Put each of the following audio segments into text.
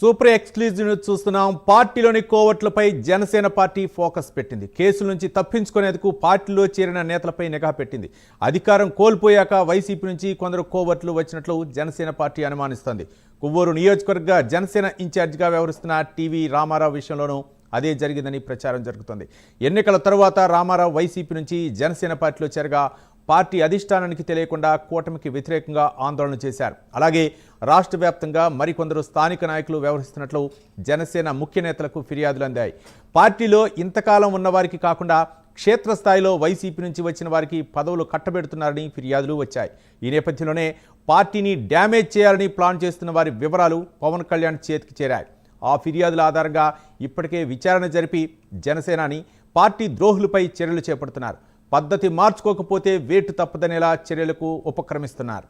Super exclusive news చూస్తున్నాం. పార్టీలోని కోవట్లపై Janasena party focus పెట్టింది. కేసుల నుంచి తప్పించుకునేందుకు పార్టీలో చేరిన నేతలపై నిఘా పెట్టింది. అధికారం కోల్పోయాక వైసీపీ నుంచి కొందరు కోవట్లు వచ్చినట్లు జనసేన పార్టీ అనుమానిస్తోంది. కొవ్వూరు నియోజకవర్గ జనసేన ఇన్ఛార్జిగా వ్యవహరిస్తున్న టీవీ రామారావు విషయంలోనూ అదే జరిగిందని ప్రచారం జరుగుతోంది. ఎన్నికల తరువాత రామారావు వైసీపీ నుంచి జనసేన పార్టీలో చేరగా పార్టీ అధిష్టానానికి తెలియకుండా కూటమికి వ్యతిరేకంగా ఆందోళన చేశారు. అలాగే రాష్ట్ర వ్యాప్తంగా మరికొందరు స్థానిక నాయకులు వ్యవహరిస్తున్నట్లు జనసేన ముఖ్య నేతలకు ఫిర్యాదులు అందాయి. పార్టీలో ఇంతకాలం ఉన్నవారికి కాకుండా క్షేత్రస్థాయిలో వైసీపీ నుంచి వచ్చిన వారికి పదవులు కట్టబెడుతున్నారని ఫిర్యాదులు వచ్చాయి. ఈ నేపథ్యంలోనే పార్టీని డ్యామేజ్ చేయాలని ప్లాన్ చేస్తున్న వారి వివరాలు పవన్ కళ్యాణ్ చేతికి చేరాయి. ఆ ఫిర్యాదుల ఆధారంగా ఇప్పటికే విచారణ జరిపి జనసేనాని పార్టీ ద్రోహులపై చర్యలు చేపడుతున్నారు. పద్ధతి మార్చుకోకపోతే వేటు తప్పదనేలా చర్యలకు ఉపక్రమిస్తున్నారు.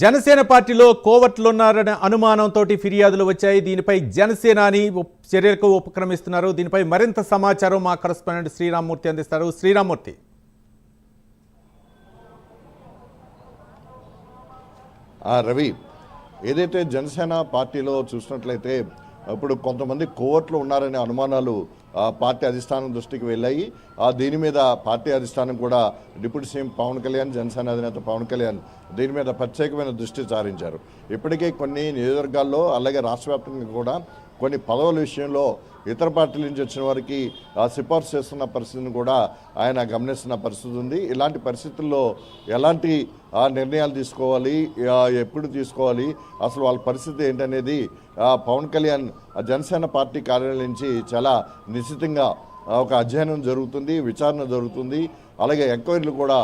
జనసేన పార్టీలో కోవట్లున్నారనే అనుమానంతో ఫిర్యాదులు వచ్చాయి. దీనిపై జనసేనాని చర్యలకు ఉపక్రమిస్తున్నారు. దీనిపై మరింత సమాచారం మా కరస్పాండెంట్ శ్రీరామ్మూర్తి అందిస్తారు. శ్రీరామ్మూర్తి. రవి ఏదైతే జనసేన పార్టీలో చూసినట్లయితే ఇప్పుడు కొంతమంది కోవర్ట్లు ఉన్నారనే అనుమానాలు ఆ, పార్టీ అధిష్టానం దృష్టికి వెళ్ళాయి. ఆ దీని మీద పార్టీ అధిష్టానం కూడా డిప్యూటీ సీఎం పవన్ కళ్యాణ్ జనసేన అధినేత పవన్ కళ్యాణ్ దీని మీద ప్రత్యేకమైన దృష్టి సారించారు. ఇప్పటికే కొన్ని నియోజకవర్గాల్లో అలాగే రాష్ట్ర వ్యాప్తంగా కూడా కొన్ని పదవుల విషయంలో ఇతర పార్టీల నుంచి వచ్చిన వారికి సిఫార్సు చేస్తున్న పరిస్థితిని కూడా ఆయన గమనిస్తున్న పరిస్థితి ఉంది. ఇలాంటి పరిస్థితుల్లో ఎలాంటి నిర్ణయాలు తీసుకోవాలి ఎప్పుడు తీసుకోవాలి అసలు వాళ్ళ పరిస్థితి ఏంటనేది పవన్ కళ్యాణ్ జనసేన పార్టీ కార్యాలయం నుంచి చాలా నిశ్చితంగా ఒక అధ్యయనం జరుగుతుంది విచారణ జరుగుతుంది అలాగే ఎంక్వైరీలు కూడా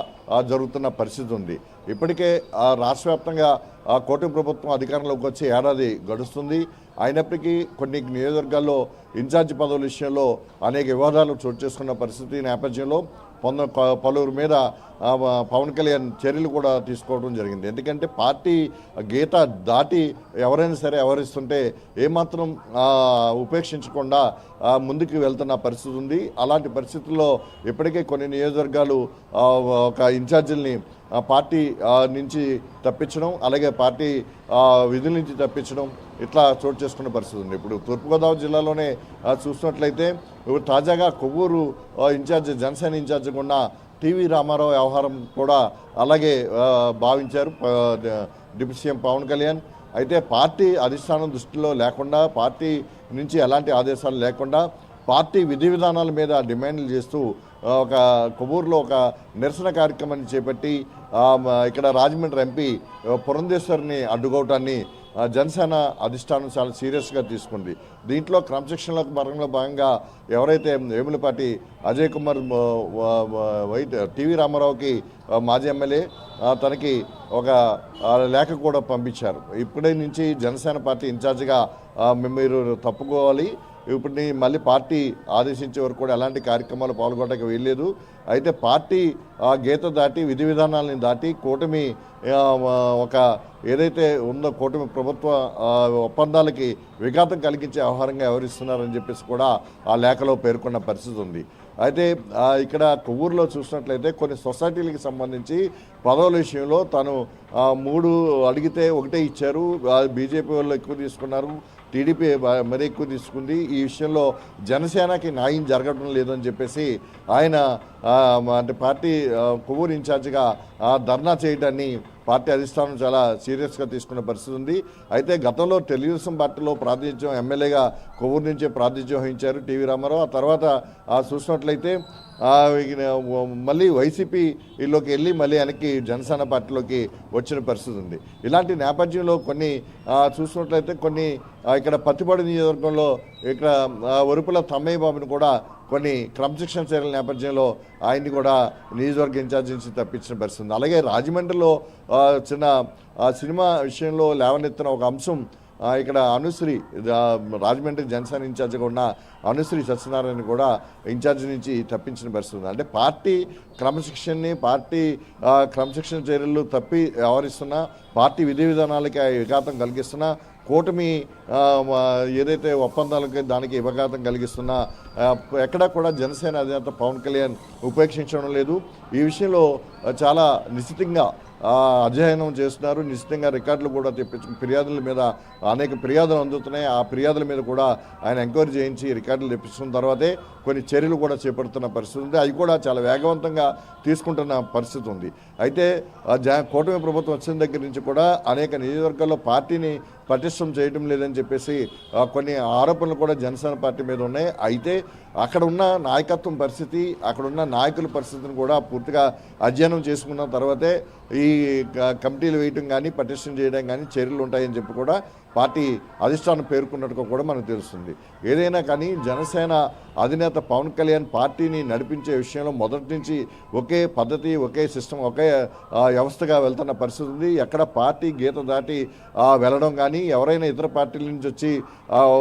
జరుగుతున్న పరిస్థితి ఉంది. ఇప్పటికే ఆ, రాష్ట్ర వ్యాప్తంగా ఆ, కూటమి ప్రభుత్వం అధికారంలోకి వచ్చి ఏడాది గడుస్తుంది. అయినప్పటికీ కొన్ని నియోజకవర్గాల్లో ఇన్ఛార్జి పదవుల విషయంలో అనేక వివాదాలు చోటు చేసుకున్న పరిస్థితి నేపథ్యంలో పొంద ప- పలువురు మీద పవన్ కళ్యాణ్ చర్యలు కూడా తీసుకోవడం జరిగింది. ఎందుకంటే పార్టీ గీత దాటి ఎవరైనా సరే వ్యవహరిస్తుంటే ఏమాత్రం ఉపేక్షించకుండా ముందుకు వెళ్తున్న పరిస్థితి ఉంది. అలాంటి పరిస్థితుల్లో ఇప్పటికే కొన్ని నియోజకవర్గాలు ఒక ఇన్ఛార్జీల్ని పార్టీ నుంచి తప్పించడం అలాగే పార్టీ విధుల నుంచి తప్పించడం ఇట్లా చోటు చేసుకున్న పరిస్థితి ఉంది. ఇప్పుడు తూర్పుగోదావరి జిల్లాలోనే చూసినట్లయితే ఇప్పుడు తాజాగా కొవ్వూరు ఇన్ఛార్జ్ జనసేన ఇన్ఛార్జిగా ఉన్న టీవీ రామారావు వ్యవహారం కూడా అలాగే భావించారు డిప్యూటీ సీఎం పవన్ కళ్యాణ్. అయితే పార్టీ అధిష్టానం దృష్టిలో లేకుండా పార్టీ నుంచి ఎలాంటి ఆదేశాలు లేకుండా పార్టీ విధి విధానాల మీద డిమాండ్లు చేస్తూ ఒక కొవ్వూరులో ఒక నిరసన కార్యక్రమాన్ని చేపట్టి ఇక్కడ రాజమండ్రి ఎంపీ ఆ, పురంధేశ్వరిని అడ్డుకోవటాన్ని జనసేన అధిష్టానం చాలా సీరియస్గా తీసుకుంది. దీంట్లో క్రమశిక్షణలో పరంలో భాగంగా ఎవరైతే వేములపాటి అజయ్ కుమార్ వైట్ టీవీ రామారావుకి మాజీ ఎమ్మెల్యే తనకి ఒక లేఖ కూడా పంపించారు. ఇప్పుడే నుంచి జనసేన పార్టీ ఇన్ఛార్జిగా మీరు తప్పుకోవాలి. ఇప్పుడు మళ్ళీ పార్టీ ఆదేశించే వరకు కూడా ఎలాంటి కార్యక్రమాలు పాల్గొనడానికి వెళ్ళలేదు అయితే పార్టీ ఆ గీత దాటి విధి విధానాలని దాటి కూటమి ఒక ఏదైతే ఉందో కూటమి ప్రభుత్వ ఒప్పందాలకి విఘాతం కలిగించే వ్యవహారంగా వ్యవహరిస్తున్నారని చెప్పేసి కూడా ఆ లేఖలో పేర్కొన్న పరిస్థితి ఉంది. అయితే ఇక్కడ కొవ్వూరులో చూసినట్లయితే కొన్ని సొసైటీలకు సంబంధించి పదవుల విషయంలో తను మూడు అడిగితే ఒకటే ఇచ్చారు. బీజేపీ వాళ్ళు ఎక్కువ తీసుకున్నారు. టీడీపీ మరీ ఎక్కువ తీసుకుంది. ఈ విషయంలో జనసేనకి న్యాయం జరగడం లేదని చెప్పేసి ఆయన అంటే పార్టీ కొవ్వూరు ఇన్ఛార్జిగా ధర్నా చేయడాన్ని పార్టీ అధిష్టానం చాలా సీరియస్గా తీసుకున్న పరిస్థితి ఉంది. అయితే గతంలో తెలుగుదేశం పార్టీలో ప్రాతినిధ్యం ఎమ్మెల్యేగా కొవ్వూరు నుంచే ప్రాతినిధ్యం వహించారు టీవీ రామారావు. ఆ తర్వాత చూసినట్లయితే మళ్ళీ వైసీపీలోకి వెళ్ళి మళ్ళీ వెనక్కి జనసేన పార్టీలోకి వచ్చిన పరిస్థితి ఉంది. ఇలాంటి నేపథ్యంలో కొన్ని చూసినట్లయితే కొన్ని ఇక్కడ పత్తిపాడు నియోజకవర్గంలో ఇక్కడ ఒరుపుల వరుపుల తమ్మయ్య బాబుని కూడా కొన్ని క్రమశిక్షణ చర్యల నేపథ్యంలో ఆయన్ని కూడా నియోజకవర్గ ఇన్ఛార్జ్ నుంచి తప్పించిన పరిస్థితి అలాగే రాజమండ్రిలో చిన్న సినిమా విషయంలో లేవనెత్తిన ఒక అంశం ఇక్కడ అనుశ్రీ రాజమండ్రి జనసేన ఇన్ఛార్జిగా ఉన్న అనుశ్రీ సత్యనారాయణ కూడా ఇన్ఛార్జ్ నుంచి తప్పించిన పరిస్థితి అంటే పార్టీ క్రమశిక్షణని పార్టీ క్రమశిక్షణ చర్యలు తప్పి వ్యవహరిస్తున్నా పార్టీ విధి విధానాలకి విఘాతం కలిగిస్తున్నా కూటమి ఏదైతే ఒప్పందాలకి దానికి విఘాతం కలిగిస్తున్నా ఎక్కడా కూడా జనసేన అధినేత పవన్ కళ్యాణ్ ఉపేక్షించడం లేదు. ఈ విషయంలో చాలా నిశ్చితంగా అధ్యయనం చేస్తున్నారు. నిశ్చితంగా రికార్డులు కూడా తెప్పించు ఫిర్యాదుల మీద అనేక ఫిర్యాదులు అందుతున్నాయి. ఆ ఫిర్యాదుల మీద కూడా ఆయన ఎంక్వైరీ చేయించి రికార్డులు తెప్పించిన తర్వాతే కొన్ని చర్యలు కూడా చేపడుతున్న పరిస్థితి ఉంది. అవి కూడా చాలా వేగవంతంగా తీసుకుంటున్న పరిస్థితి ఉంది. అయితే జా కూటమి ప్రభుత్వం వచ్చిన దగ్గర నుంచి కూడా అనేక నియోజకవర్గాల్లో పార్టీని పటిష్టం చేయడం లేదని చెప్పేసి కొన్ని ఆరోపణలు కూడా జనసేన పార్టీ మీద ఉన్నాయి. అయితే అక్కడ ఉన్న నాయకత్వం పరిస్థితి అక్కడ ఉన్న నాయకుల పరిస్థితిని కూడా పూర్తిగా అధ్యయనం చేసుకున్న తర్వాతే ఈ క- కమిటీలు వేయటం కానీ పటిష్టం చేయడం కానీ చర్యలు ఉంటాయని చెప్పి కూడా పార్టీ అధిష్టానం పేర్కొన్నట్టుగా కూడా మనకు తెలుస్తుంది. ఏదైనా కానీ జనసేన అధినేత పవన్ కళ్యాణ్ పార్టీని నడిపించే విషయంలో మొదటి నుంచి ఒకే పద్ధతి ఒకే సిస్టమ్ ఒకే వ్యవస్థగా వెళ్తున్న పరిస్థితి ఉంది. ఎక్కడ పార్టీ గీత దాటి వెళ్ళడం కానీ ఎవరైనా ఇతర పార్టీల నుంచి వచ్చి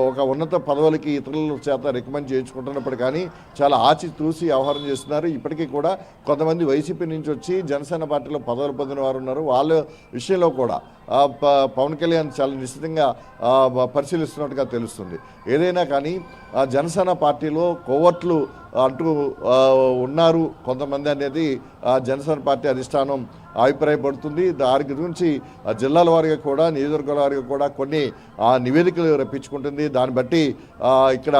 ఒక ఉన్నత పదవులకి ఇతరుల చేత రికమెండ్ చేయించుకుంటున్నప్పుడు కానీ చాలా ఆచి తూసి వ్యవహారం చేస్తున్నారు. ఇప్పటికీ కూడా కొంతమంది వైసీపీ నుంచి వచ్చి జనసేన పార్టీలో పదవులు పొందిన వారు ఉన్నారు. వాళ్ళ విషయంలో కూడా ప- పవన్ కళ్యాణ్ చాలా నిశ్చితంగా ఆ, పరిశీలిస్తున్నట్టుగా తెలుస్తుంది. ఏదైనా కానీ ఆ, జనసేన పార్టీలో కోవట్లు అంటూ ఉన్నారు. కొంతమంది అనేది జనసేన పార్టీ అధిష్టానం అభిప్రాయపడుతుంది. దాని గురించి జిల్లాల వారిగా కూడా నియోజకవర్గాల వారిగా కూడా కొన్ని నివేదికలు రప్పించుకుంటుంది. దాన్ని బట్టి ఇక్కడ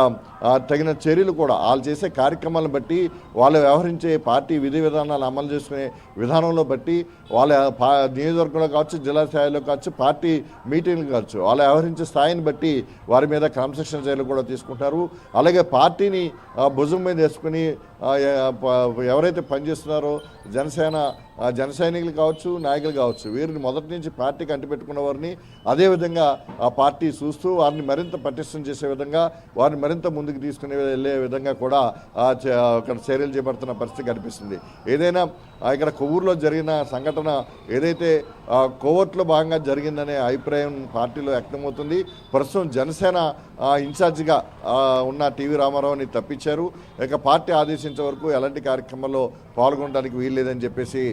తగిన చర్యలు కూడా వాళ్ళు చేసే కార్యక్రమాలను బట్టి వాళ్ళు వ్యవహరించే పార్టీ విధి విధానాలు అమలు చేసుకునే విధానంలో బట్టి వాళ్ళ నియోజకవర్గంలో కావచ్చు జిల్లా స్థాయిలో కావచ్చు పార్టీ మీటింగ్లు కావచ్చు వాళ్ళు వ్యవహరించే స్థాయిని బట్టి వారి మీద క్రమశిక్షణ చర్యలు కూడా తీసుకుంటారు. అలాగే పార్టీని భుజం మీద వేసుకుని ఎవరైతే పనిచేస్తున్నారో జనసేన జన సైనికులు కావచ్చు నాయకులు కావచ్చు వీరిని మొదటి నుంచి పార్టీకి అంటిపెట్టుకున్న వారిని అదేవిధంగా ఆ పార్టీ చూస్తూ వారిని మరింత పటిష్టం చేసే విధంగా వారిని మరింత ముందుకు తీసుకునే వెళ్ళే విధంగా కూడా అక్కడ చర్యలు చేపడుతున్న పరిస్థితి కనిపిస్తుంది. ఏదైనా ఇక్కడ కొవ్వూరులో జరిగిన సంఘటన ఏదైతే కోవర్ట్లో కోవట్లో భాగంగా జరిగిందనే అభిప్రాయం పార్టీలో వ్యక్తమవుతుంది. ప్రస్తుతం జనసేన ఇన్ఛార్జిగా ఉన్న టీవీ రామారావుని తప్పించారు. ఇక పార్టీ ఆదేశం ఆదేశించే వరకు ఎలాంటి కార్యక్రమాల్లో పాల్గొనడానికి వీల్లేదని చెప్పేసి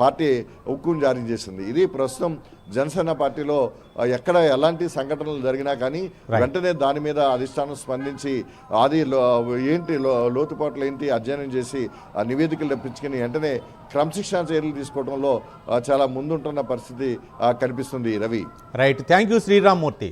పార్టీ హుక్కుం జారీ చేసింది. ఇది ప్రస్తుతం జనసేన పార్టీలో ఎక్కడ ఎలాంటి సంఘటనలు జరిగినా కానీ వెంటనే దాని మీద అధిష్టానం స్పందించి అది ఏంటి లోతుపాట్లు ఏంటి అధ్యయనం చేసి ఆ నివేదికలు తెప్పించుకుని వెంటనే క్రమశిక్షణ చర్యలు తీసుకోవడంలో చాలా ముందుంటున్న పరిస్థితి కనిపిస్తుంది Ravi. Right thank you Sriramamurthy